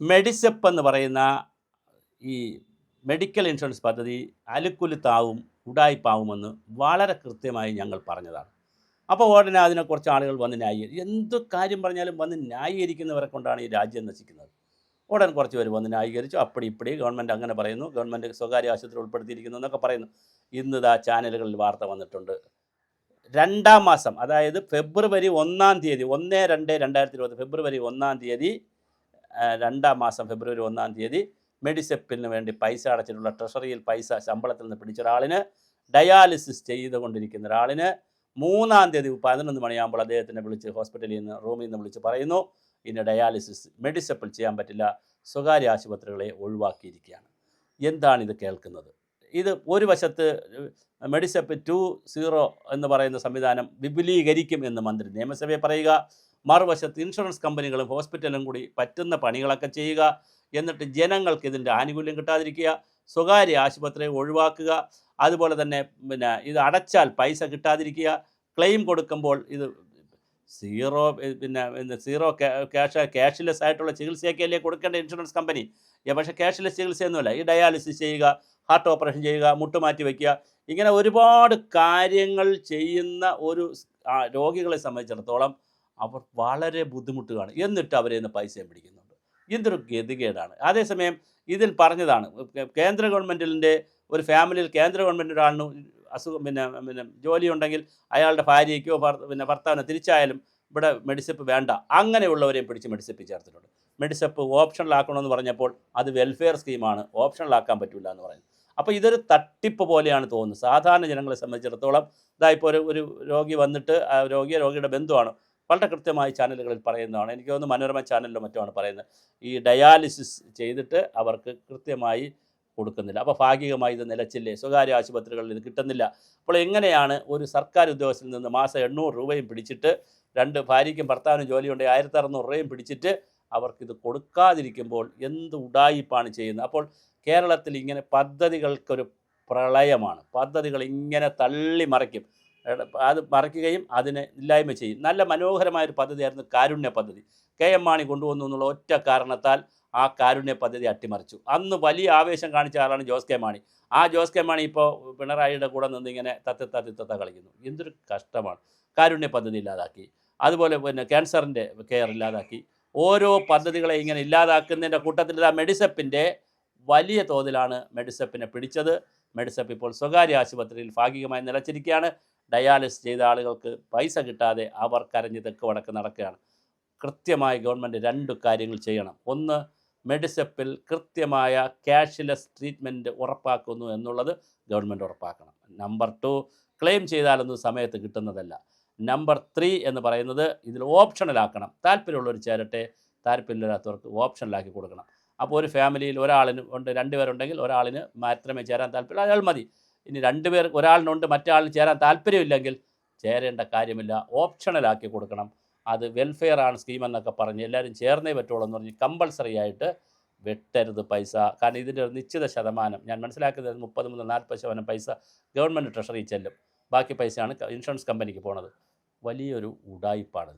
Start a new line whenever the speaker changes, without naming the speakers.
മെഡിസെപ്പ് എന്ന് പറയുന്ന ഈ മെഡിക്കൽ ഇൻഷുറൻസ് പദ്ധതി അലുക്കുലുത്താവും ഉടായിപ്പാവുമെന്ന് വളരെ കൃത്യമായി ഞങ്ങൾ പറഞ്ഞതാണ്. അപ്പോൾ ഉടനെ അതിനെ കുറച്ച് ആളുകൾ വന്ന് ന്യായീകരിക്കും എന്ത് കാര്യം പറഞ്ഞാലും വന്ന് ന്യായീകരിക്കുന്നവരെ കൊണ്ടാണ് ഈ രാജ്യം നശിക്കുന്നത്. ഉടൻ കുറച്ച് പേര് വന്ന് ന്യായീകരിച്ചു. അപ്പടി ഇപ്പടി ഗവൺമെന്റ് അങ്ങനെ പറയുന്നു. ഗവൺമെന്റ് സ്വകാര്യ ആശുപത്രി ഉൾപ്പെടുത്തിയിരിക്കുന്നു എന്നൊക്കെ പറയുന്നു. ഇന്ന് ഇതാ ചാനലുകളിൽ വാർത്ത വന്നിട്ടുണ്ട്. രണ്ടാം മാസം അതായത് ഫെബ്രുവരി ഒന്നാം തീയതി ഒന്ന് രണ്ട് രണ്ടായിരത്തി ഇരുപത് ഫെബ്രുവരി ഒന്നാം തീയതി രണ്ടാം മാസം ഫെബ്രുവരി ഒന്നാം തീയതി മെഡിസെപ്പിന് വേണ്ടി പൈസ അടച്ചിട്ടുള്ള ട്രഷറിയിൽ പൈസ ശമ്പളത്തിൽ നിന്ന് പിടിച്ച ഒരാളിന് ഡയാലിസിസ് ചെയ്തുകൊണ്ടിരിക്കുന്ന ഒരാളിന് മൂന്നാം തീയതി പതിനൊന്ന് മണിയാകുമ്പോൾ അദ്ദേഹത്തിനെ വിളിച്ച് ഹോസ്പിറ്റലിൽ നിന്ന് റൂമിൽ നിന്ന് വിളിച്ച് പറയുന്നു ഇനി ഡയാലിസിസ് മെഡിസെപ്പിൽ ചെയ്യാൻ പറ്റില്ല സ്വകാര്യ ആശുപത്രികളെ ഒഴിവാക്കിയിരിക്കുകയാണ്. എന്താണ് ഇത് കേൾക്കുന്നത്? ഇത് ഒരു വശത്ത് മെഡിസെപ്പ് ടു സീറോ എന്ന് പറയുന്ന സംവിധാനം വിപുലീകരിക്കും എന്ന് മന്ത്രി നിയമസഭയെ പറയുക മറുവശത്ത് ഇൻഷുറൻസ് കമ്പനികളും ഹോസ്പിറ്റലും കൂടി പറ്റുന്ന പണികളൊക്കെ ചെയ്യുക എന്നിട്ട് ജനങ്ങൾക്ക് ഇതിന്റെ ആനുകൂല്യം കിട്ടാതിരിക്കുക സ്വകാര്യ ആശുപത്രി ഒഴിവാക്കുക അതുപോലെ തന്നെ പിന്നെ ഇത് അടച്ചാൽ പൈസ കിട്ടാതിരിക്കുക ക്ലെയിം കൊടുക്കുമ്പോൾ ഇത് സീറോ പിന്നെ സീറോ ക്യാഷ് ക്യാഷ്ലെസ് ആയിട്ടുള്ള ചികിത്സയൊക്കെ അല്ലേ കൊടുക്കേണ്ട ഇൻഷുറൻസ് കമ്പനി? പക്ഷേ ക്യാഷ്ലെസ് ചികിത്സയൊന്നുമല്ല. ഈ ഡയാലിസിസ് ചെയ്യുക ഹാർട്ട് ഓപ്പറേഷൻ ചെയ്യുക മുട്ടുമാറ്റി വയ്ക്കുക ഇങ്ങനെ ഒരുപാട് കാര്യങ്ങൾ ചെയ്യുന്ന ഒരു രോഗികളെ സംബന്ധിച്ചിടത്തോളം അവർ വളരെ ബുദ്ധിമുട്ടുകയാണ്. എന്നിട്ട് അവരെ നിന്ന് പൈസയും പിടിക്കുന്നുണ്ട്. ഇതൊരു ഗതികേടാണ്. അതേസമയം ഇതിൽ പറഞ്ഞതാണ് കേന്ദ്ര ഗവൺമെന്റിന്റെ ഒരു ഫാമിലിയിൽ കേന്ദ്ര ഗവൺമെന്റ് ഒരാളിന് അസുഖം പിന്നെ പിന്നെ ജോലി ഉണ്ടെങ്കിൽ അയാളുടെ ഭാര്യയ്ക്കോ പിന്നെ ഭർത്താവിനോ തിരിച്ചായാലും ഇവിടെ മെഡിസിപ്പ് വേണ്ട. അങ്ങനെയുള്ളവരെയും പിടിച്ച് മെഡിസപ്പ് ചേർത്തിട്ടുണ്ട്. മെഡിസപ്പ് ഓപ്ഷണലാക്കണമെന്ന് പറഞ്ഞപ്പോൾ അത് വെൽഫെയർ സ്കീമാണ് ഓപ്ഷണലാക്കാൻ പറ്റില്ല എന്ന് പറയുന്നത് അപ്പോൾ ഇതൊരു തട്ടിപ്പ് പോലെയാണ് തോന്നുന്നത്. സാധാരണ ജനങ്ങളെ സംബന്ധിച്ചിടത്തോളം ഇതായിപ്പോൾ ഒരു ഒരു രോഗി വന്നിട്ട് രോഗിയെ രോഗിയുടെ ബന്ധുവാണ്. വളരെ കൃത്യമായി ചാനലുകളിൽ പറയുന്നതാണ്. എനിക്ക് തോന്നുന്നു മനോരമ ചാനലിലോ മറ്റുമാണ് പറയുന്നത്. ഈ ഡയാലിസിസ് ചെയ്തിട്ട് അവർക്ക് കൃത്യമായി കൊടുക്കുന്നില്ല. അപ്പോൾ ഭാഗികമായി ഇത് നിലച്ചില്ലേ? സ്വകാര്യ ആശുപത്രികളിൽ ഇത് കിട്ടുന്നില്ല. അപ്പോൾ എങ്ങനെയാണ് ഒരു സർക്കാർ ഉദ്യോഗസ്ഥനിൽ നിന്ന് മാസം എണ്ണൂറ് രൂപയും പിടിച്ചിട്ട് രണ്ട് ഭാര്യയ്ക്കും ഭർത്താവിനും ജോലിയുണ്ടെങ്കിൽ ആയിരത്തി അറുന്നൂറ് രൂപയും പിടിച്ചിട്ട് അവർക്കിത് കൊടുക്കാതിരിക്കുമ്പോൾ എന്ത് ഉടായിപ്പാണ് ചെയ്യുന്നത്? അപ്പോൾ കേരളത്തിൽ ഇങ്ങനെ പദ്ധതികൾക്കൊരു പ്രളയമാണ്. പദ്ധതികൾ ഇങ്ങനെ തള്ളി മറിക്കും അത് മറയ്ക്കുകയും അതിനെ ഇല്ലായ്മ ചെയ്യും. നല്ല മനോഹരമായ ഒരു പദ്ധതിയായിരുന്നു കാരുണ്യ പദ്ധതി. കെ എം മാണി കൊണ്ടുവന്നു എന്നുള്ള ഒറ്റ കാരണത്താൽ ആ കാരുണ്യ പദ്ധതി അട്ടിമറിച്ചു. അന്ന് വലിയ ആവേശം കാണിച്ച ആളാണ് ജോസ് കെ മാണി. ആ ജോസ് കെ മാണി ഇപ്പോൾ പിണറായിയുടെ കൂടെ നിന്ന് ഇങ്ങനെ തത്തി തത്തി തത്ത കളിക്കുന്നു. എന്തൊരു കഷ്ടമാണ്. കാരുണ്യ പദ്ധതി ഇല്ലാതാക്കി. അതുപോലെ പിന്നെ ക്യാൻസറിന്റെ കെയർ ഇല്ലാതാക്കി. ഓരോ പദ്ധതികളെ ഇങ്ങനെ ഇല്ലാതാക്കുന്നതിന്റെ കൂട്ടത്തിൽ ആ മെഡിസപ്പിന്റെ വലിയ തോതിലാണ് മെഡിസപ്പിനെ പിടിച്ചത്. മെഡിസപ്പ് ഇപ്പോൾ സ്വകാര്യ ആശുപത്രിയിൽ ഭാഗികമായി നിലച്ചിരിക്കുകയാണ്. ഡയാലിസിസ് ചെയ്ത ആളുകൾക്ക് പൈസ കിട്ടാതെ അവർ കരഞ്ഞ് തെക്ക് വടക്ക് നടക്കുകയാണ്. കൃത്യമായി ഗവൺമെന്റ് രണ്ട് കാര്യങ്ങൾ ചെയ്യണം. ഒന്ന് മെഡിസെപ്പിൽ കൃത്യമായ ക്യാഷ്ലെസ് ട്രീറ്റ്മെന്റ് ഉറപ്പാക്കുന്നു എന്നുള്ളത് ഗവൺമെന്റ് ഉറപ്പാക്കണം. നമ്പർ ടു ക്ലെയിം ചെയ്താലൊന്നും സമയത്ത് കിട്ടുന്നതല്ല. നമ്പർ ത്രീ എന്ന് പറയുന്നത് ഇതിൽ ഓപ്ഷണലാക്കണം. താല്പര്യമുള്ളവർ ചേരട്ടെ താല്പര്യമില്ലാത്തവർക്ക് ഓപ്ഷനിലാക്കി കൊടുക്കണം. അപ്പോൾ ഒരു ഫാമിലിയിൽ ഒരാളിന് ഉണ്ട് രണ്ടുപേരുണ്ടെങ്കിൽ ഒരാളിന് മാത്രമേ ചേരാൻ താല്പര്യം അയാൾ മതി. ഇനി രണ്ടുപേർ ഒരാളിനുണ്ട് മറ്റാളിന് ചേരാൻ താല്പര്യമില്ലെങ്കിൽ ചേരേണ്ട കാര്യമില്ല. ഓപ്ഷണലാക്കി കൊടുക്കണം. അത് വെൽഫെയർ ആണ് സ്കീം എന്നൊക്കെ പറഞ്ഞ് എല്ലാവരും ചേർന്നേ പറ്റുള്ളൂ എന്ന് പറഞ്ഞ് കമ്പൾസറി ആയിട്ട് വെട്ടരുത് പൈസ. കാരണം ഇതിന്റെ ഒരു നിശ്ചിത ശതമാനം ഞാൻ മനസ്സിലാക്കിയത് മുപ്പത് മുതൽ നാൽപ്പത് ശതമാനം പൈസ ഗവൺമെന്റ് ട്രഷറി ചെല്ലും. ബാക്കി പൈസയാണ് ഇൻഷുറൻസ് കമ്പനിക്ക് പോണത്. വലിയൊരു ഉടായിപ്പാണ്